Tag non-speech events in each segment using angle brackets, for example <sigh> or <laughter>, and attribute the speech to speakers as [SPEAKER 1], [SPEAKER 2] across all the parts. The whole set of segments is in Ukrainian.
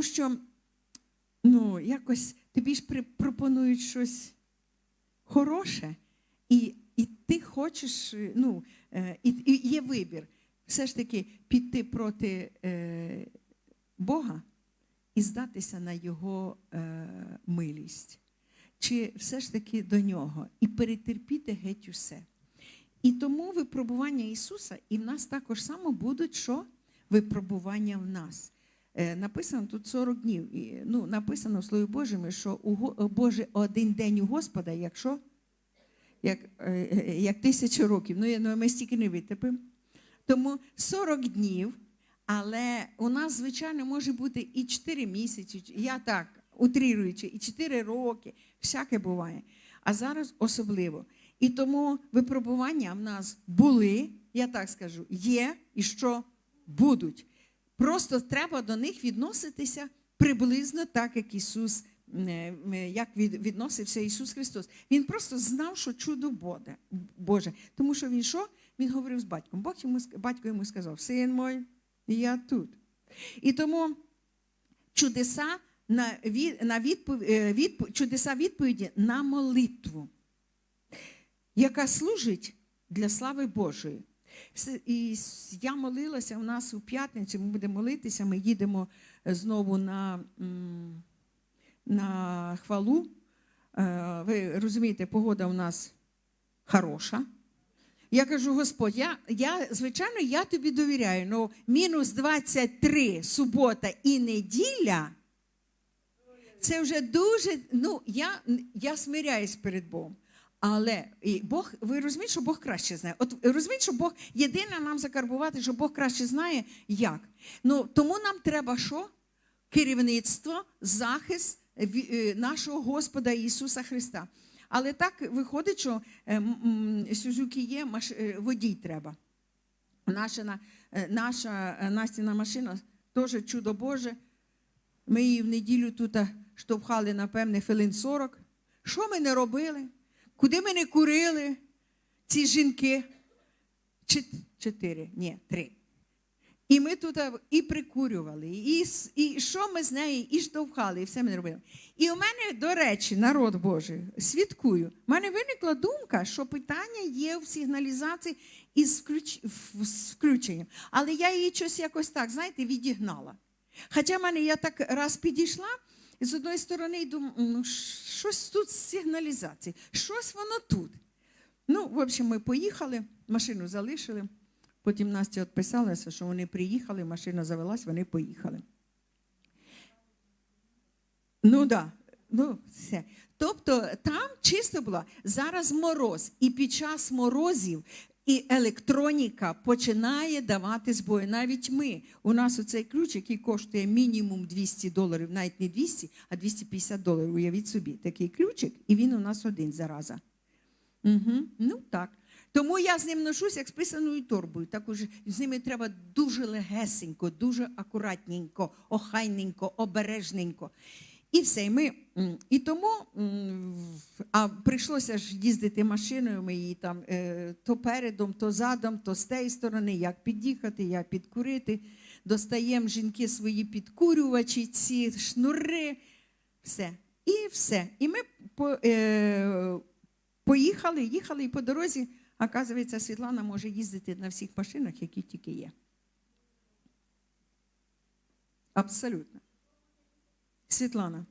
[SPEAKER 1] Тому що ну, якось тобі ж пропонують щось хороше, і, і ти хочеш, ну, е, і, і є вибір. Все ж таки піти проти е, Бога і здатися на Його е, милість. Чи все ж таки до нього і перетерпіти геть усе. І тому випробування Ісуса і в нас також само будуть що? Випробування в нас. Е, написано тут 40 днів. І, ну, написано в Слові Божому, що у Боже один день у Господа, якщо як, е, е, як тисячу років. Ну, я ну, ми стільки не витерпимо. Тому 40 днів, але у нас, звичайно, може бути і 4 місяці, я так, утріруючи, і 4 роки, всяке буває. А зараз особливо. І тому випробування в нас були, я так скажу, є і що будуть. Просто треба до них відноситися приблизно так, як Ісус, як відносився Ісус Христос. Він просто знав, що чудо Боже. Тому що він що? Він говорив з батьком. Бог йому, батько йому сказав: Син мой, я тут. І тому чудеса на, на відпов, е, чудеса відповіді на молитву, яка служить для слави Божої. І я молилася у нас у п'ятницю, ми будемо молитися, ми їдемо е, знову на, на хвалу. Е, Ви розумієте, погода у нас хороша. Я кажу, Господь, я, я, звичайно, я тобі довіряю, але мінус 23 субота і неділя. Це вже дуже, ну, я, я смиряюсь перед Богом. Але і Бог, ви розумієте, що Бог краще знає. От розумієте, що Бог єдине нам закарбувати, що Бог краще знає, як. Ну, тому нам треба що? Керівництво, захист е, нашого Господа Ісуса Христа. Але так виходить, що е, Сузуки є, е, водій треба. Наша, на- наша Настіна машина теж чудо Боже. Ми її в неділю тут штовхали, напевне, хвилин 40. Що ми не робили? Куди ми не курили? Ці жінки? Чотири, ні, три. І ми тут і прикурювали, і, і що ми з нею, і штовхали, і все ми робили. І у мене, до речі, народ Божий, свідкую, в мене виникла думка, що питання є в сигналізації із включ... включенням. Але я її щось якось так, знаєте, відігнала. Хоча в мене я так раз підійшла, і з одної сторони думаю, ну щось тут з сигналізації, щось воно тут. Ну, в общем, ми поїхали, машину залишили. Потім Настя відписалася, що вони приїхали, машина завелась, вони поїхали. Ну да. ну все. Тобто там чисто було зараз мороз, і під час морозів і електроніка починає давати збої. Навіть ми, у нас оцей ключ, який коштує мінімум 200 доларів, навіть не 200, а 250 доларів. Уявіть собі, такий ключик, і він у нас один зараза. Угу. Ну так. Тому я з ним ношусь як з писаною торбою. Також з ними треба дуже легесенько, дуже акуратненько, охайненько, обережненько. І все. І, ми, і тому а прийшлося ж їздити машиною. Ми її там е, то передом, то задом, то з тієї сторони, як під'їхати, як підкурити. Достаємо жінки свої підкурювачі, ці шнури, все. І все. І ми по, е, поїхали, їхали, і по дорозі, оказується, Світлана може їздити на всіх машинах, які тільки є. Абсолютно. Світлана.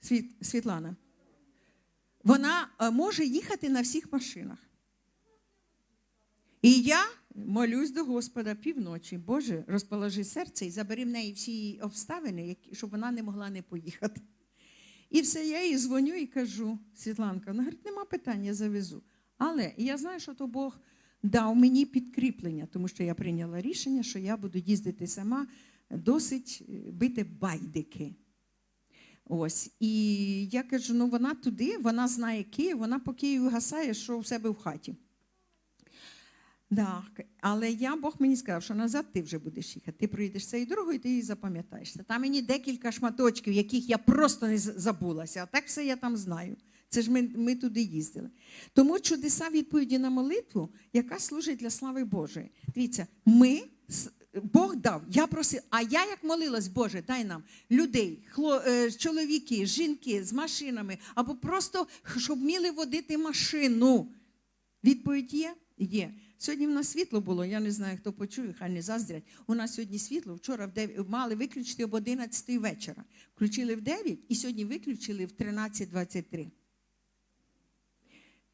[SPEAKER 1] Світ, Світлана. Вона е, може їхати на всіх машинах. І я молюсь до Господа півночі. Боже, розположи серце і забери в неї всі її обставини, щоб вона не могла не поїхати. І все, я їй дзвоню і кажу, Світланка, вона говорить, нема питань, я завезу. Але я знаю, що то Бог дав мені підкріплення, тому що я прийняла рішення, що я буду їздити сама, досить е, бити байдики. Ось. І я кажу: ну вона туди, вона знає Київ, вона по Києву гасає, що у себе в хаті. Так, але я Бог мені сказав, що назад ти вже будеш їхати. Ти проїдеш цією дорогою, ти її запам'ятаєшся. Там мені декілька шматочків, яких я просто не забулася. А так все я там знаю. Це ж ми, ми туди їздили. Тому чудеса відповіді на молитву, яка служить для слави Божої. Дивіться, ми Бог дав, я просив, а я як молилась, Боже, дай нам людей, хло, е, чоловіки, жінки з машинами, або просто щоб вміли водити машину. Відповідь є? Є. Сьогодні в нас світло було, я не знаю, хто почує, хай не заздрять. У нас сьогодні світло, вчора в 9, мали виключити об 11 вечора. Включили в 9 і сьогодні виключили в 13.23.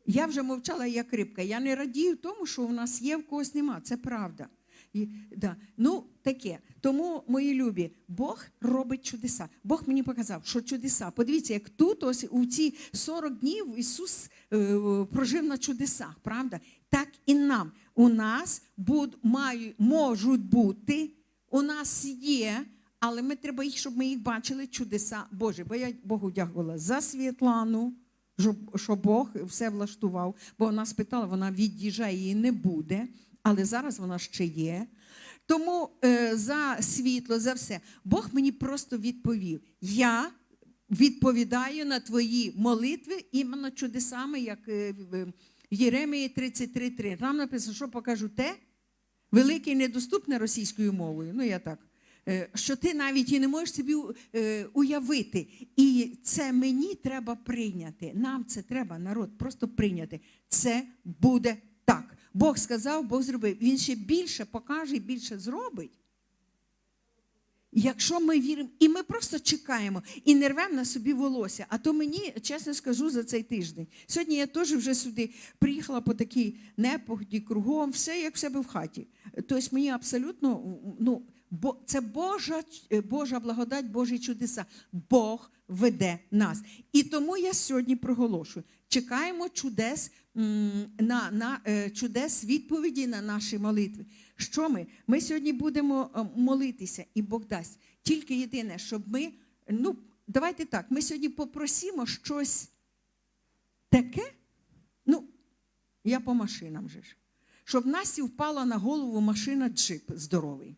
[SPEAKER 1] Я вже мовчала як рибка. Я не радію тому, що у нас є, в когось нема. Це правда. І, да. Ну, таке. Тому, мої любі, Бог робить чудеса. Бог мені показав, що чудеса. Подивіться, як тут, ось у ці 40 днів Ісус е, прожив на чудесах, правда? Так і нам. У нас буд, маю, можуть бути, у нас є, але ми треба їх, щоб ми їх бачили, чудеса Божі. Бо я Богу дякувала за Світлану, що, Бог все влаштував. Бо вона спитала, вона від'їжджає, її не буде, але зараз вона ще є. Тому е, за світло, за все. Бог мені просто відповів: я відповідаю на твої молитви іменно чудесами, як е, в Єремії 33.3. Там написано, що покажу те, велике і недоступне російською мовою. Ну, я так. е, Що ти навіть і не можеш собі е, уявити. І це мені треба прийняти. Нам це треба, народ, просто прийняти. Це буде так. Бог сказав, Бог зробив. Він ще більше покаже і більше зробить. Якщо ми віримо, і ми просто чекаємо і не рвемо на собі волосся. А то мені, чесно скажу, за цей тиждень. Сьогодні я теж вже сюди приїхала по такій непогоді, кругом, все як в себе в хаті. Тобто мені абсолютно, ну, бо це Божа, Божа благодать, Божі чудеса. Бог веде нас. І тому я сьогодні проголошую. Чекаємо чудес на, на е, чудес відповіді на наші молитви. Що ми? Ми сьогодні будемо е, молитися, і Бог дасть. Тільки єдине, щоб ми, ну, давайте так, ми сьогодні попросимо щось таке, ну, я по машинам же ж, щоб Насті впала на голову машина джип здоровий.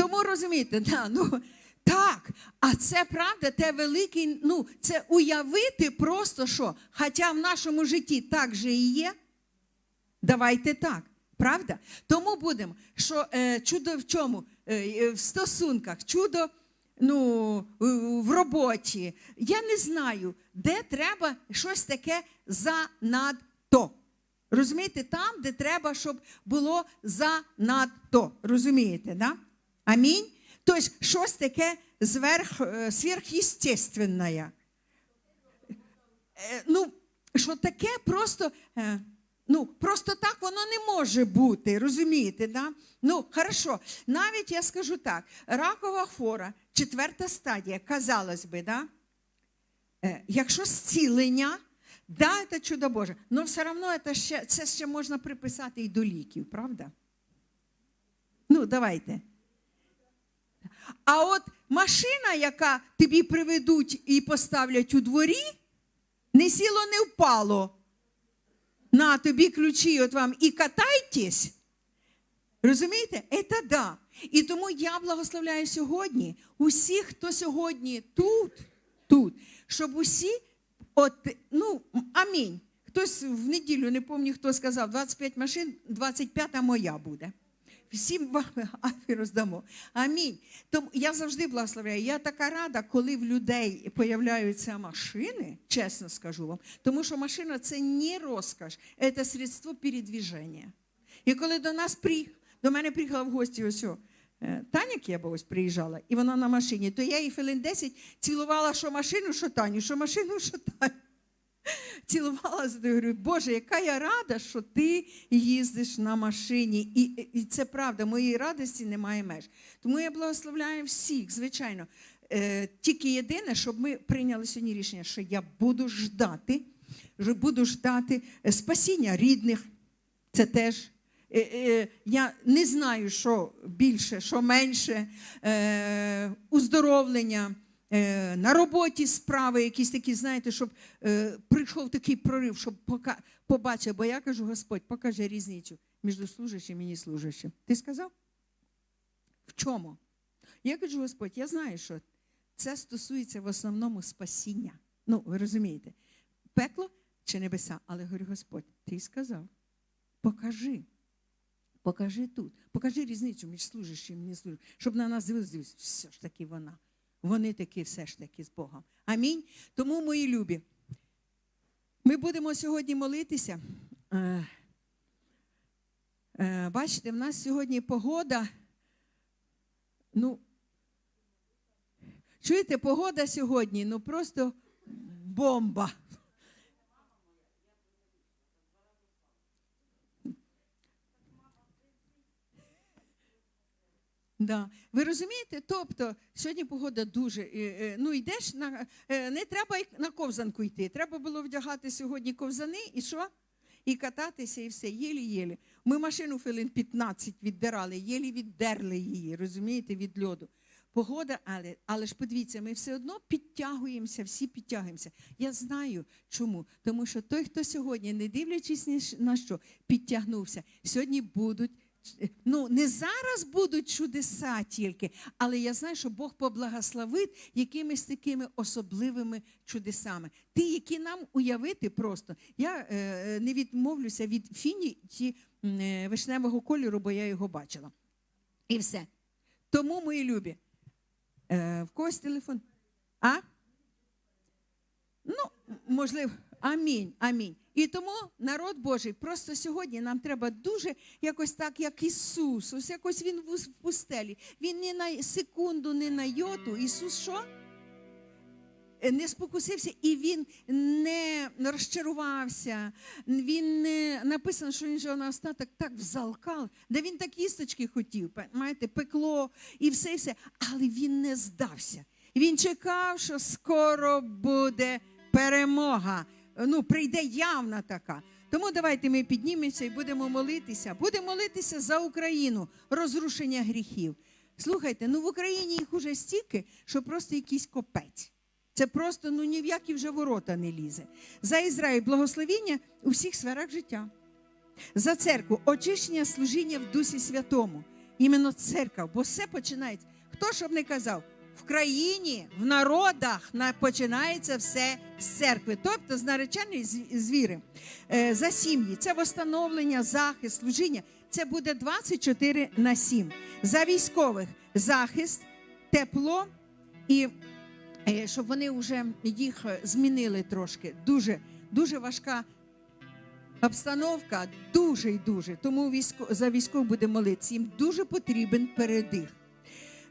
[SPEAKER 1] Тому розумієте, да, ну, так, а це правда, те великий, ну, це уявити просто що, хоча в нашому житті так же і є. Давайте так, правда? Тому будемо, що е, чудо в чому? Е, е, в стосунках, чудо ну, в роботі. Я не знаю, де треба щось таке занадто. Розумієте, там, де треба, щоб було занадто. Розумієте, да? Амінь. Тобто, щось таке зверх, е, сверхъестественне. Е, Ну, що таке просто, е, ну, просто так воно не може бути, розумієте? Да? Ну, хорошо, навіть я скажу так: ракова хвора, четверта стадія, казалось би, да? Якщо зцілення, да, це чудо Боже, але все одно це ще, це ще можна приписати і до ліків, правда? Ну, давайте. А от машина, яка тобі приведуть і поставлять у дворі, не сіло, не впало. На тобі ключі, от вам і катайтесь. Розумієте? Це да. І тому я благословляю сьогодні усіх, хто сьогодні тут, тут, щоб усі, от, ну, амінь. Хтось в неділю, не пам'ятаю, хто сказав, 25 машин, 25 моя буде. Всім вам <laughs> афі роздамо. Амінь. Тому я завжди благословляю. Я така рада, коли в людей появляються машини, чесно скажу вам, тому що машина це не розкаш, це средство передвіження. І коли до нас при... до мене приїхала в гості ось е, Таня Кеба ось приїжджала, і вона на машині, то я їй хвилин 10 цілувала що машину, що Таню, що машину, що Таню. Цілувалася, і говорю, Боже, яка я рада, що ти їздиш на машині. І, і це правда, моєї радості немає меж. Тому я благословляю всіх, звичайно. Е, тільки єдине, щоб ми прийняли сьогодні рішення, що я буду ждати, буду ждати е, спасіння рідних. Це теж. Е, е, Я не знаю, що більше, що менше, уздоровлення. Е, на роботі справи, якісь такі, знаєте, щоб е, прийшов такий прорив, щоб побачив. Бо я кажу, Господь, покажи різницю між служащим і неслужащим. Ти сказав? В чому? Я кажу, Господь, я знаю, що це стосується в основному спасіння. Ну, ви розумієте, пекло чи небеса. Але говорю, Господь, ти сказав, покажи. Покажи тут, покажи різницю між служащим і не служащим, щоб на нас дивилися, все ж таки вона. Вони такі все ж таки з Богом. Амінь. Тому, мої любі, ми будемо сьогодні молитися. Е, е, Бачите, в нас сьогодні погода. Ну, чуєте, погода сьогодні, ну просто бомба. Да. Ви розумієте? Тобто сьогодні погода дуже. е, е, Ну йдеш на е, не треба на ковзанку йти. Треба було вдягати сьогодні ковзани і що? І кататися, і все, єлі-єлі. Ми машину хвилин 15 віддирали, єлі віддерли її, розумієте, від льоду. Погода, але, але ж подивіться, ми все одно підтягуємося, всі підтягуємося. Я знаю чому. Тому що той, хто сьогодні, не дивлячись на що, підтягнувся, сьогодні будуть. Ну, не зараз будуть чудеса тільки, але я знаю, що Бог поблагословить якимись такими особливими чудесами. Ті, які нам уявити просто. Я е, не відмовлюся від фіні ті, е, вишневого кольору, бо я його бачила. І все. Тому, мої любі, е, в когось телефон. А? Ну, можливо, амінь, амінь. І тому народ Божий, просто сьогодні нам треба дуже якось так, як Ісус. Ось якось Він в пустелі. Він ні на секунду, ні на йоту. Ісус що? Е, Не спокусився і він не розчарувався. Він не написано, що він же на остаток так взалкав, де він так їсточки хотів, маєте, пекло і все, і все. Але він не здався. Він чекав, що скоро буде перемога. Ну, прийде явна така. Тому давайте ми піднімемося і будемо молитися. Будемо молитися за Україну, розрушення гріхів. Слухайте, ну в Україні їх уже стільки, що просто якийсь копець. Це просто ну ні в які вже ворота не лізе. За Ізраїль благословіння у всіх сферах життя. За церкву очищення служіння в Дусі Святому. Іменно церква, бо все починається. Хто щоб не казав, в країні, в народах на- починається все з церкви, тобто з нареченої з- з віри. Е, За сім'ї це восстановлення, захист, служіння. Це буде 24 на 7. За військових захист, тепло і е, щоб вони вже їх змінили трошки. Дуже, дуже важка обстановка, дуже і дуже. Тому військо, за військових буде молитися. Їм дуже потрібен передих.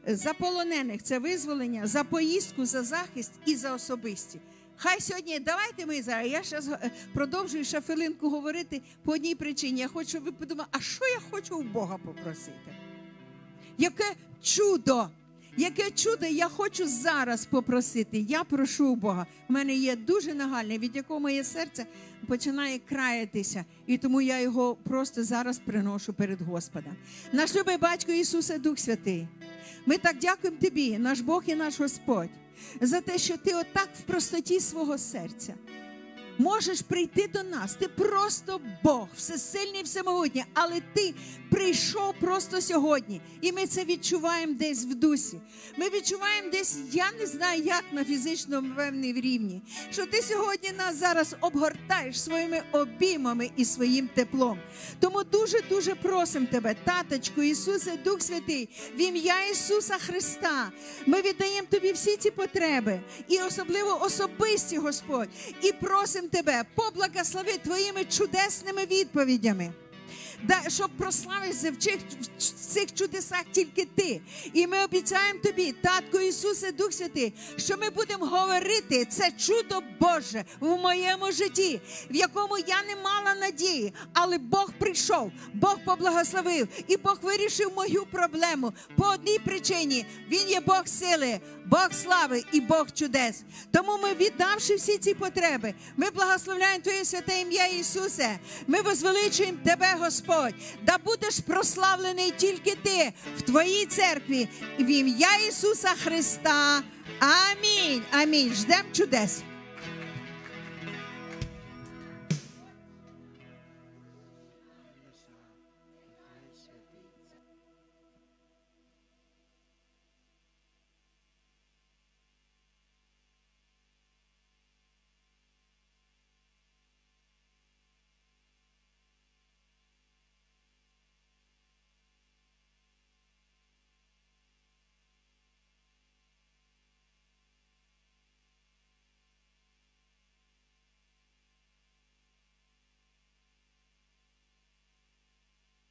[SPEAKER 1] Е, За полонених це визволення, за поїздку, за захист і за особисті. Хай сьогодні давайте ми зараз. Я зараз продовжую ще хвилинку говорити по одній причині. Я хочу, щоб ви подумали, а що я хочу у Бога попросити? Яке чудо! Яке чудо я хочу зараз попросити. Я прошу у Бога. У мене є дуже нагальне, від якого моє серце починає краятися. І тому я його просто зараз приношу перед Господом. Наш любий батько Ісусе, Дух Святий. Ми так дякуємо Тобі, наш Бог і наш Господь, за те, що Ти отак в простоті свого серця можеш прийти до нас. Ти просто Бог, всесильний, всемогутній, але ти прийшов просто сьогодні. І ми це відчуваємо десь в дусі. Ми відчуваємо десь, я не знаю, як на фізичному певній рівні, що ти сьогодні нас зараз обгортаєш своїми обіймами і своїм теплом. Тому дуже дуже просимо тебе, таточку, Ісусе, Дух Святий, в ім'я Ісуса Христа. Ми віддаємо тобі всі ці потреби, і особливо особисті, Господь, і просимо тебе, поблагослови твоїми чудесними відповідями. Щоб прославився в цих, в цих чудесах тільки ти. І ми обіцяємо тобі, Татко Ісусе, Дух Святий, що ми будемо говорити це чудо Боже в моєму житті, в якому я не мала надії, але Бог прийшов, Бог поблагословив, і Бог вирішив мою проблему по одній причині: Він є Бог сили, Бог слави і Бог чудес. Тому ми, віддавши всі ці потреби, ми благословляємо Твоє святе ім'я Ісусе. Ми возвеличуємо Тебе, Господь. Да будеш прославлений тільки Ти в Твоїй церкві в ім'я Ісуса Христа. Амінь. Амінь. Ждем чудес.